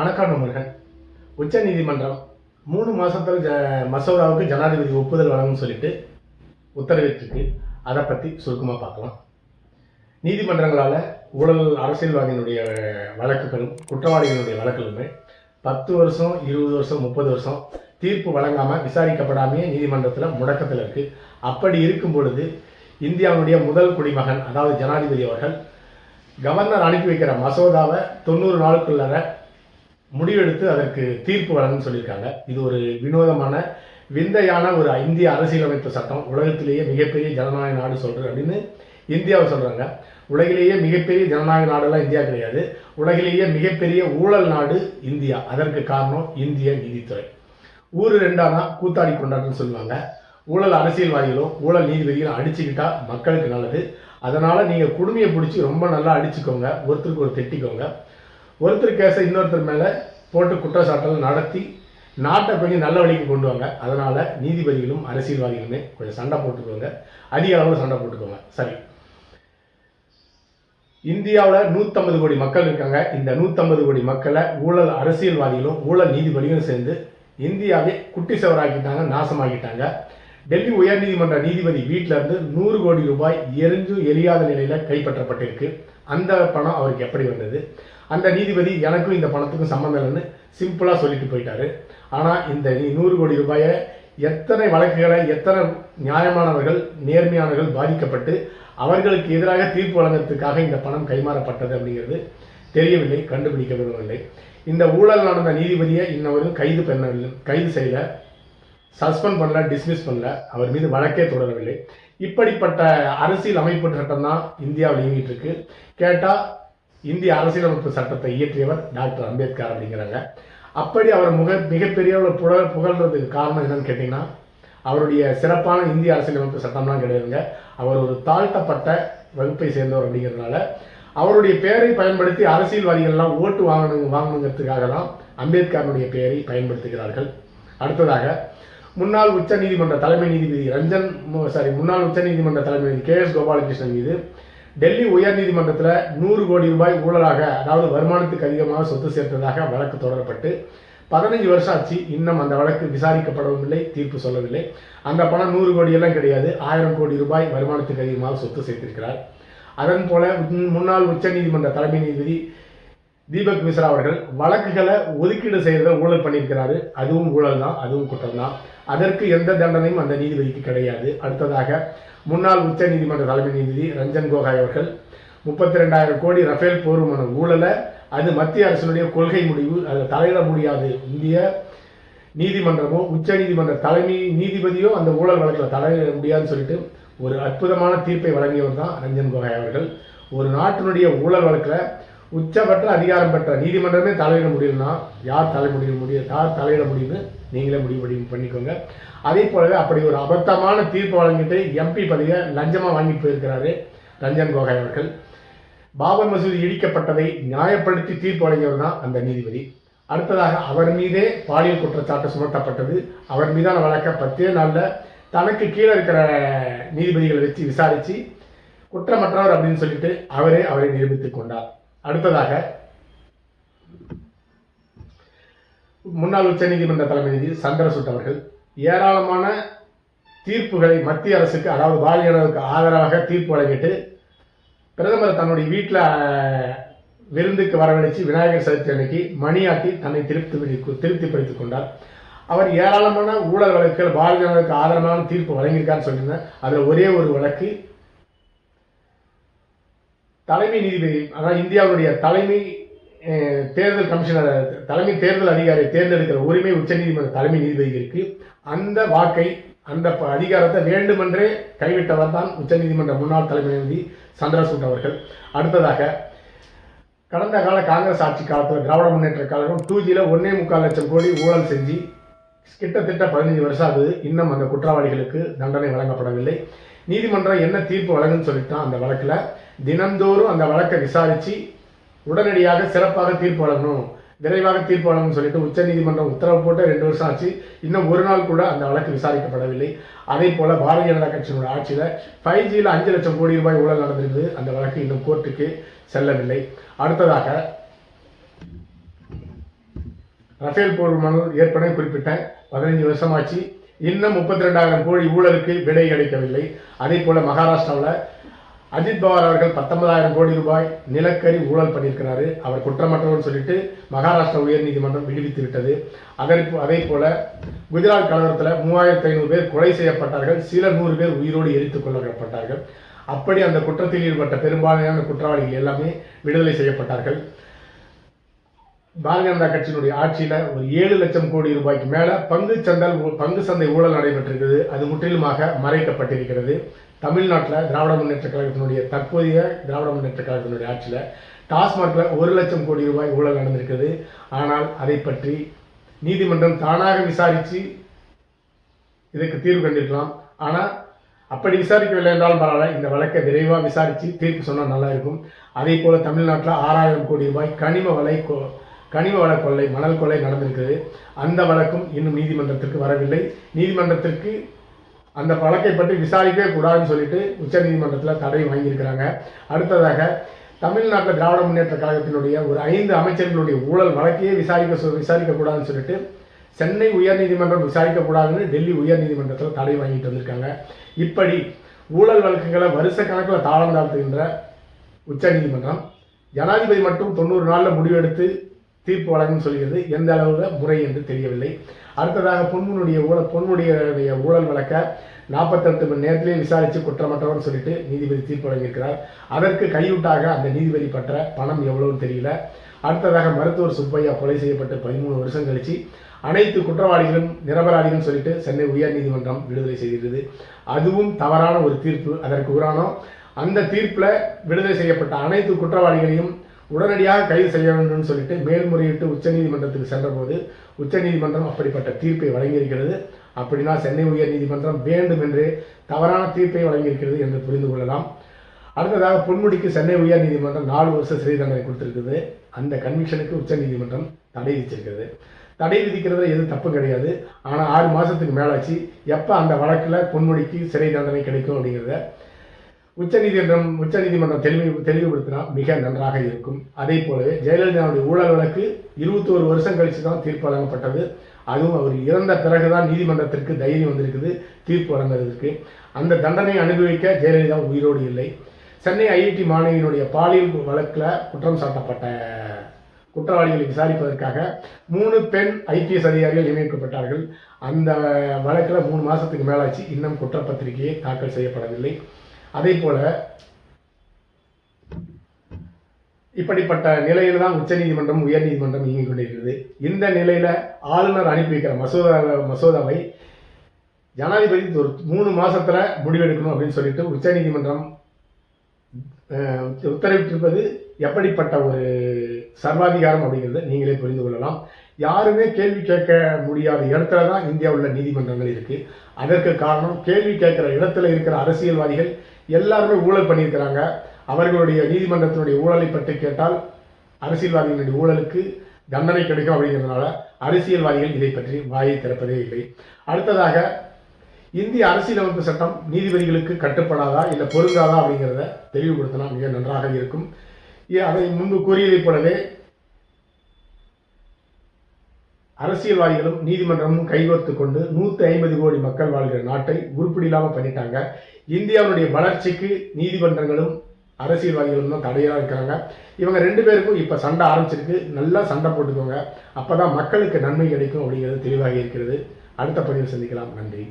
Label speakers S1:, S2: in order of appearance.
S1: வணக்கம் நண்பர்கள். உச்ச நீதிமன்றம் மூணு மாசத்துல ஜ மசோதாவுக்கு ஜனாதிபதி ஒப்புதல் வழங்கும்னு சொல்லிட்டு உத்தரவிட்டிருக்கு. அதை பற்றி சுருக்கமாக பார்க்கலாம். நீதிமன்றங்களால் ஊழல் அரசியல்வாதியினுடைய வழக்குகளும் குற்றவாளிகளுடைய வழக்குகளுமே பத்து வருஷம் இருபது வருஷம் முப்பது வருஷம் தீர்ப்பு வழங்காமல் விசாரிக்கப்படாமையே நீதிமன்றத்தில் முடக்கத்தில் இருக்குது அப்படி இருக்கும் பொழுது இந்தியாவுடைய முதல் குடிமகன் அதாவது ஜனாதிபதி அவர்கள் கவர்னர் அனுப்பி வைக்கிற மசோதாவை தொண்ணூறு நாளுக்குள்ளார முடிவெடுத்து அதற்கு தீர்ப்பு வழங்குன்னு சொல்லியிருக்காங்க. இது ஒரு வினோதமான விந்தையான ஒரு இந்திய அரசியலமைப்பு சட்டம். உலகத்திலேயே மிகப்பெரிய ஜனநாயக நாடு சொல்கிறது அப்படின்னு இந்தியாவை சொல்கிறாங்க உலகிலேயே மிகப்பெரிய ஜனநாயக நாடெல்லாம் இந்தியா கிடையாது. உலகிலேயே மிகப்பெரிய ஊழல் நாடு இந்தியா. அதற்கு காரணம் இந்திய நீதித்துறை. ஊர் ரெண்டானா கூத்தாடி கொண்டாடுன்னு சொல்லுவாங்க. ஊழல் அரசியல்வாதிகளும் ஊழல் நீதிபதிகளும் அடிச்சுக்கிட்டா மக்களுக்கு நல்லது. அதனால் நீங்கள் குடுமையை பிடிச்சி ரொம்ப நல்லா அடிச்சுக்கோங்க. ஒருத்தருக்கு ஒரு திட்டிக்கோங்க. ஒருத்தர் கேஸை இன்னொருத்தர் மேலே போட்டு குற்றச்சாட்டல் நடத்தி நாட்டை கொஞ்சம் நல்ல வழிக்கு கொண்டு வாங்க. அதனால் நீதிபதிகளும் அரசியல்வாதிகளுமே கொஞ்சம் சண்டை போட்டுக்கோங்க. அதிக அளவில் சண்டை போட்டுக்கோங்க. சரி. இந்தியாவில் நூற்றம்பது கோடி மக்கள் இருக்காங்க. இந்த நூற்றம்பது கோடி மக்களை ஊழல் அரசியல்வாதிகளும் ஊழல் நீதிபதிகளும் சேர்ந்து இந்தியாவே குட்டி சவராக்கிட்டாங்க நாசமாக்கிட்டாங்க. டெல்லி உயர்நீதிமன்ற நீதிபதி வீட்டிலேருந்து நூறு கோடி ரூபாய் எரிஞ்சும் எரியாத நிலையில் கைப்பற்றப்பட்டிருக்கு. அந்த பணம் அவருக்கு எப்படி வந்தது? அந்த நீதிபதி எனக்கும் இந்த பணத்துக்கும் சம்மந்தம் இல்லைன்னு சிம்பிளாக சொல்லிட்டு போயிட்டாரு. ஆனால் இந்த நீ- நூறு கோடி ரூபாயை எத்தனை வழக்குகளை எத்தனை நியாயமானவர்கள் நேர்மையானவர்கள் பாதிக்கப்பட்டு அவர்களுக்கு எதிராக தீர்ப்பு வழங்குறதுக்காக இந்த பணம் கைமாறப்பட்டது அப்படிங்கிறது தெரியவில்லை கண்டுபிடிக்க விரும்பவில்லை இந்த ஊழல் நடந்த நீதிபதியை இன்னவரும் கைது பண்ணவில்லை கைது செய்யல சஸ்பெண்ட் பண்ணல டிஸ்மிஸ் பண்ணல அவர் மீது வழக்கே தொடரவில்லை. இப்படிப்பட்ட அரசியல் அமைப்பு சட்டம் தான் இந்தியாவில் இயங்கிட்டு இருக்கு. கேட்டால் இந்திய அரசியலமைப்பு சட்டத்தை இயற்றியவர் டாக்டர் அம்பேத்கர் அப்படிங்கிறாங்க அப்படி அவர் முக மிகப்பெரிய ஒரு புகழ் புகழ்றதுக்கு காரணம் என்னன்னு கேட்டிங்கன்னா அவருடைய சிறப்பான இந்திய அரசியலமைப்பு சட்டம்லாம் கிடையாதுங்க. அவர் ஒரு தாழ்த்தப்பட்ட வகுப்பை சேர்ந்தவர் அப்படிங்கிறதுனால அவருடைய பெயரை பயன்படுத்தி அரசியல்வாதிகள்லாம் ஓட்டு வாங்கணும் வாங்கணுங்கிறதுக்காக தான் அம்பேத்கருடைய பெயரை பயன்படுத்துகிறார்கள். அடுத்ததாக முன்னாள் உச்ச நீதிமன்ற தலைமை நீதிபதி ரஞ்சன் சாரி முன்னாள் உச்ச நீதிமன்ற தலைமை கே எஸ் கோபாலகிருஷ்ணன் மீது டெல்லி உயர்நீதிமன்றத்தில் நூறு கோடி ரூபாய் ஊழலாக அதாவது வருமானத்துக்கு அதிகமாக சொத்து சேர்த்ததாக வழக்கு தொடரப்பட்டு பதினஞ்சு வருஷம் ஆச்சு இன்னும் அந்த வழக்கு விசாரிக்கப்படவும் இல்லை தீர்ப்பு சொல்லவில்லை. அந்த பணம் நூறு கோடியெல்லாம் கிடையாது ஆயிரம் கோடி ரூபாய் வருமானத்துக்கு அதிகமாக சொத்து சேர்த்திருக்கிறார். அதன் போல முன்னாள் உச்சநீதிமன்ற தலைமை நீதிபதி தீபக் மிஸ்ரா அவர்கள் வழக்குகளை ஒதுக்கீடு செய்யறத ஊழல் பண்ணியிருக்கிறாரு. அதுவும் ஊழல் தான் அதுவும் குற்றம் தான். அதற்கு எந்த தண்டனையும் அந்த நீதிபதிக்கு கிடையாது. அடுத்ததாக முன்னாள் உச்ச நீதிமன்ற தலைமை நீதிபதி ரஞ்சன் கோகாய் அவர்கள் முப்பத்தி ரெண்டாயிரம் கோடி ரஃபேல் போர் ஊழலை அது மத்திய அரசினுடைய கொள்கை முடிவு அதை தலையிட முடியாது. இந்திய நீதிமன்றமோ உச்ச நீதிமன்ற தலைமை நீதிபதியோ அந்த ஊழல் வழக்கில் தலையிட முடியாதுன்னு சொல்லிட்டு ஒரு அற்புதமான தீர்ப்பை வழங்கியவர் தான் ரஞ்சன் கோகாய் அவர்கள். ஒரு நாட்டினுடைய ஊழல் வழக்கில் உச்சபட்ட அதிகாரம் பெற்ற நீதிமன்றமே தலையிட முடியும்னா யார் தலைமுடிய முடியும்? யார் தலையிட முடியும்னு நீங்களே முடிவு பண்ணி பண்ணிக்கோங்க. அதே போலவே அப்படி ஒரு அபத்தமான தீர்ப்பு வழங்கிட்டு எம்பி பதவியை லஞ்சமாக வாங்கி போயிருக்கிறாரு ரஞ்சன் கோகாய் அவர்கள். பாபர் மசூதி இடிக்கப்பட்டதை நியாயப்படுத்தி தீர்ப்பு வழங்கியவர் தான் அந்த நீதிபதி. அடுத்ததாக அவர் மீதே பாலியல் குற்றச்சாட்டு சுமத்தப்பட்டது. அவர் மீதான வழக்கை பத்தே நாளில் தனக்கு கீழே இருக்கிற நீதிபதிகளை வச்சு விசாரித்து குற்றமற்றவர் அப்படின்னு சொல்லிட்டு அவரே அவரை நிரூபித்துக் கொண்டார். அடுத்ததாக முன்னாள் உச்சநீதிமன்ற தலைமை நீதி சந்திரசுட் அவர்கள் ஏராளமான தீர்ப்புகளை மத்திய அரசுக்கு அதாவது பாலியனருக்கு ஆதரவாக தீர்ப்பு வழங்கிட்டு பிரதமர் தன்னுடைய வீட்டில் விருந்துக்கு வரவழைச்சு விநாயகர் சதுர்த்தி அன்னைக்கு மணியாட்டி தன்னை திருப்தி திருப்திப்படுத்திக் கொண்டார். அவர் ஏராளமான ஊழல் வழக்குகள் பாரதிய ஆதரவான தீர்ப்பு வழங்கியிருக்கான்னு சொல்லியிருந்தேன் அதில் ஒரே ஒரு வழக்கு தலைமை நீதிபதி அதாவது இந்தியாவுடைய தலைமை தேர்தல் கமிஷனர் தலைமை தேர்தல் அதிகாரியை தேர்ந்தெடுக்கிற உரிமை உச்சநீதிமன்ற தலைமை நீதிபதிக்கு அந்த வாக்கை அந்த ப- அதிகாரத்தை வேண்டுமென்றே கைவிட்டவர் தான் உச்சநீதிமன்ற முன்னாள் தலைமை நீதி சந்திரசூட் அவர்கள். அடுத்ததாக கடந்த கால காங்கிரஸ் ஆட்சி காலத்தில் திராவிட முன்னேற்ற கழகம் டூ ஜியில் ஒன்னே முக்கால் லட்சம் கோடி ஊழல் செஞ்சு கிட்டத்தட்ட பதினஞ்சு வருஷம் ஆகுது. இன்னும் அந்த குற்றவாளிகளுக்கு தண்டனை வழங்கப்படவில்லை. நீதிமன்றம் என்ன தீர்ப்பு வழங்குன்னு சொல்லிட்டான் அந்த வழக்கில் தினந்தோறும் அந்த வழக்கை விசாரித்து உடனடியாக சிறப்பாக தீர்ப்பு வழங்கணும். விரைவாக தீர்ப்பு வழங்கணும்னு சொல்லிட்டு உச்சநீதிமன்றம் உத்தரவு போட்டு ரெண்டு வருஷம் ஆச்சு. இன்னும் ஒரு நாள் கூட அந்த வழக்கு விசாரிக்கப்படவில்லை. அதே போல் பாரதிய ஜனதா கட்சியினுடைய ஆட்சியில் ஃபைவ் ஜியில் அஞ்சு லட்சம் கோடி ரூபாய் ஊழல் நடந்திருக்குது அந்த வழக்கு இன்னும் கோர்ட்டுக்கு செல்லவில்லை. அடுத்ததாக ரஃபேல் போர் மனு ஏற்கனவே குறிப்பிட்டேன் பதினஞ்சு வருஷமாச்சு. இன்னும் முப்பத்தி ரெண்டாயிரம் கோடி ஊழலுக்கு விடை கிடைக்கவில்லை. அதே போல மகாராஷ்டிராவில் அஜித் பவார் அவர்கள் பத்தொன்பதாயிரம் கோடி ரூபாய் நிலக்கரி ஊழல் பண்ணியிருக்கிறாரு. அவர் குற்றமற்றவர் சொல்லிட்டு மகாராஷ்டிரா உயர்நீதிமன்றம் விடுவித்து விட்டது அதற்கு அதே போல குஜராத் கலவரத்தில் மூவாயிரத்தி ஐநூறு பேர் கொலை செய்யப்பட்டார்கள். சில நூறு பேர் உயிரோடு எரித்துக் கொல்லப்பட்டார்கள். அப்படி அந்த குற்றத்தில் ஈடுபட்ட பெரும்பாலான குற்றவாளிகள் எல்லாமே விடுதலை செய்யப்பட்டார்கள். பாரதிய ஜனதா கட்சியினுடைய ஆட்சியில் ஒரு ஏழு லட்சம் கோடி ரூபாய்க்கு மேலே பங்கு சந்தல் பங்கு சந்தை ஊழல் நடைபெற்றிருக்கிறது அது முற்றிலுமாக மறைக்கப்பட்டிருக்கிறது. தமிழ்நாட்டில் திராவிட முன்னேற்ற கழகத்தினுடைய தற்போதைய திராவிட முன்னேற்ற கழகத்தினுடைய ஆட்சியில் டாஸ்மாகில் ஒரு லட்சம் கோடி ரூபாய் ஊழல் நடந்திருக்கிறது ஆனால் அதை பற்றி நீதிமன்றம் தானாக விசாரித்து இதுக்கு தீர்வு கண்டிருக்கலாம். ஆனால் அப்படி விசாரிக்கவில்லை என்றாலும் பரவாயில்ல. இந்த வழக்கை விரைவாக விசாரித்து தீர்ப்பு சொன்னால் நல்லா இருக்கும். அதே போல் தமிழ்நாட்டில் ஆறாயிரம் கோடி ரூபாய் கனிம வலை கோ கனிம வள கொள்ளை மணல் கொள்ளை நடந்திருக்குது. அந்த வழக்கும் இன்னும் நீதிமன்றத்திற்கு வரவில்லை. நீதிமன்றத்திற்கு அந்த வழக்கை பற்றி விசாரிக்கவே கூடாதுன்னு சொல்லிட்டு உச்சநீதிமன்றத்தில் தடை வாங்கியிருக்கிறாங்க. அடுத்ததாக தமிழ்நாட்டில் திராவிட முன்னேற்ற கழகத்தினுடைய ஒரு ஐந்து அமைச்சர்களுடைய ஊழல் வழக்கையே விசாரிக்க சொ- விசாரிக்கக்கூடாதுன்னு சொல்லிட்டு சென்னை உயர்நீதிமன்றம் விசாரிக்கக்கூடாதுன்னு டெல்லி உயர்நீதிமன்றத்தில் தடை வாங்கிட்டு வந்திருக்காங்க. இப்படி ஊழல் வழக்குகளை வருஷ கணக்கில் தாளம் தாழ்த்துகின்ற உச்சநீதிமன்றம் ஜனாதிபதி மட்டும் தொண்ணூறு நாளில் முடிவெடுத்து தீர்ப்பு வழங்கும் சொல்கிறது எந்த அளவில் முறை என்று தெரியவில்லை. அடுத்ததாக பொன்முனுடைய ஊழல் பொன்முடியுடைய ஊழல் வழக்க நாற்பத்தெட்டு மணி நேரத்திலே விசாரித்து குற்றமற்றவர்னு சொல்லிட்டு நீதிபதி தீர்ப்பு வழங்கியிருக்கிறார். அதற்கு கையூட்டாக அந்த நீதிபதி பற்ற பணம் எவ்வளவுன்னு தெரியல. அடுத்ததாக மருத்துவர் சுப்பையா கொலை செய்யப்பட்டு பதிமூணு வருஷம் கழிச்சு அனைத்து குற்றவாளிகளும் நிரபராதிகள் சொல்லிட்டு சென்னை உயர்நீதிமன்றம் விடுதலை செய்திருக்கிறது அதுவும் தவறான ஒரு தீர்ப்பு அதற்கு உரானோ அந்த தீர்ப்பில் விடுதலை செய்யப்பட்ட அனைத்து குற்றவாளிகளையும் உடனடியாக கைது செய்ய வேண்டும்னு சொல்லிட்டு மேல்முறையீட்டு உச்சநீதிமன்றத்துக்கு சென்றபோது உச்சநீதிமன்றம் அப்படிப்பட்ட தீர்ப்பை வழங்கியிருக்கிறது. அப்படின்னா சென்னை உயர்நீதிமன்றம் வேண்டும் என்று தவறான தீர்ப்பை வழங்கியிருக்கிறது என்று புரிந்து கொள்ளலாம். அடுத்ததாக பொன்முடிக்கு சென்னை உயர் நீதிமன்றம் நாலு வருஷம் சிறை தண்டனை கொடுத்திருக்குது. அந்த கன்விக்ஷனுக்கு உச்சநீதிமன்றம் தடை விதிச்சிருக்கிறது. தடை விதிக்கிறதுல எதுவும் தப்பு கிடையாது. ஆனால் ஆறு மாதத்துக்கு மேலாச்சு. எப்போ அந்த வழக்கில் பொன்முடிக்கு சிறை தண்டனை கிடைக்கும் அப்படிங்கிறத உச்சநீதிமன்றம் உச்சநீதிமன்றம் தெளிவு தெளிவுபடுத்தினா மிக நன்றாக இருக்கும். அதே போலவே ஜெயலலிதாவுடைய ஊழல் வழக்கு இருபத்தோரு வருஷம் கழிச்சு தான் தீர்ப்பு வழங்கப்பட்டது. அதுவும் அவர் இறந்த பிறகுதான் நீதிமன்றத்திற்கு தைரியம் வந்திருக்குது தீர்ப்பு வழங்குறதுக்கு. அந்த தண்டனை அனுபவிக்க ஜெயலலிதா உயிரோடு இல்லை. சென்னை ஐஐடி மாணவியினுடைய பாலியல் வழக்கில் குற்றம் சாட்டப்பட்ட குற்றவாளிகளை விசாரிப்பதற்காக மூணு பெண் ஐபிஎஸ் அதிகாரிகள் நியமிக்கப்பட்டார்கள். அந்த வழக்கில் மூணு மாதத்துக்கு மேலாச்சு. இன்னும் குற்றப்பத்திரிகையை தாக்கல் செய்யப்படவில்லை. அதே போல இப்படிப்பட்ட நிலையில தான் உச்சநீதிமன்றம் உயர்நீதிமன்றம் இயங்கிக் கொண்டிருக்கிறது. இந்த நிலையில ஆளுநர் அனுப்பி வைக்கிற மசோதா மசோதாவை ஜனாதிபதி ஒரு மூணு மாசத்துல முடிவெடுக்கணும் அப்படின்னு சொல்லிட்டு உச்சநீதிமன்றம் அஹ், உத்தரவிட்டிருப்பது எப்படிப்பட்ட ஒரு சர்வாதிகாரம் அப்படிங்கிறத நீங்களே புரிந்து கொள்ளலாம். யாருமே கேள்வி கேட்க முடியாத இடத்துல தான் இந்தியாவில் உள்ள நீதிமன்றங்கள் இருக்கு. அதற்கு காரணம் கேள்வி கேட்கிற இடத்துல இருக்கிற அரசியல்வாதிகள் எல்லாருமே ஊழல் பண்ணியிருக்கிறாங்க. அவர்களுடைய நீதிமன்றத்தினுடைய ஊழலை பற்றி கேட்டால் அரசியல்வாதிகளுடைய ஊழலுக்கு தண்டனை கிடைக்கும் அப்படிங்கிறதுனால அரசியல்வாதிகள் இதை பற்றி வாயை திறப்பதே இல்லை. அடுத்ததாக இந்திய அரசியலமைப்பு சட்டம் நீதிபதிகளுக்கு கட்டுப்படாதா இல்லை பொருந்தாதா அப்படிங்கிறத தெளிவுபடுத்தினா மிக நன்றாக இருக்கும். ஏ- அதை முன்பு கூறியதைப் போலவே அரசியல்வாதிகளும் நீதிமன்றமும் கைகோர்த்து கொண்டு நூற்றி ஐம்பது கோடி மக்கள் வாழ்கிற நாட்டை உருப்படி இல்லாமல் பண்ணிட்டாங்க. இந்தியாவுடைய வளர்ச்சிக்கு நீதிமன்றங்களும் அரசியல்வாதிகளும் தான் தடையாக இருக்கிறாங்க இவங்க ரெண்டு பேருக்கும் இப்போ சண்டை ஆரம்பிச்சிருக்கு. நல்லா சண்டை போட்டுக்கோங்க. அப்போ தான் மக்களுக்கு நன்மை கிடைக்கும் அப்படிங்கிறது தெளிவாக இருக்கிறது. அடுத்த பதிவில் சந்திக்கலாம். நன்றி.